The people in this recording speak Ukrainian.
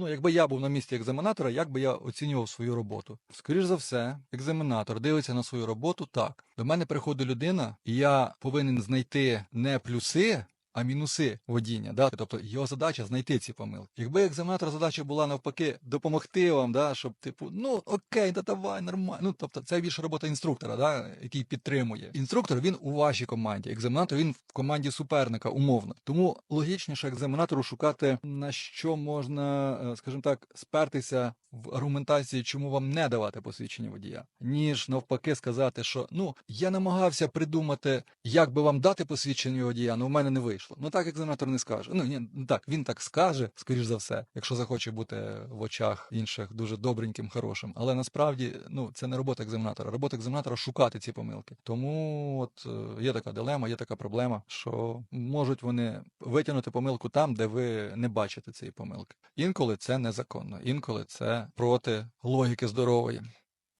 Ну, якби я був на місці екзаменатора, як би я оцінював свою роботу? Скоріш за все, екзаменатор дивиться на свою роботу так. До мене приходить людина, і я повинен знайти не плюси. А мінуси водіння, да? тобто його задача знайти ці помилки. Якби екзаменатора задача була навпаки допомогти вам, да? щоб типу, ну окей, да давай, нормально. Ну тобто це більше робота інструктора, да? який підтримує. Інструктор він у вашій команді, екзаменатор він в команді суперника, умовно. Тому логічніше екзаменатору шукати на що можна, е, скажімо так, спертися в аргументації, чому вам не давати посвідчення водія, ніж навпаки сказати, що ну я намагався придумати, як би вам дати посвідчення водія, але в мене не вийшло. Ну так екзаменатор не скаже. Ну ні, так він так скаже, скоріш за все, якщо захоче бути в очах інших дуже добреньким, хорошим. Але насправді ну це не робота екзаменатора. Робота екзаменатора шукати ці помилки. Тому от е, є така дилема, є така проблема, що можуть вони витягнути помилку там, де ви не бачите цієї помилки. Інколи це незаконно, інколи це проти логіки здорової.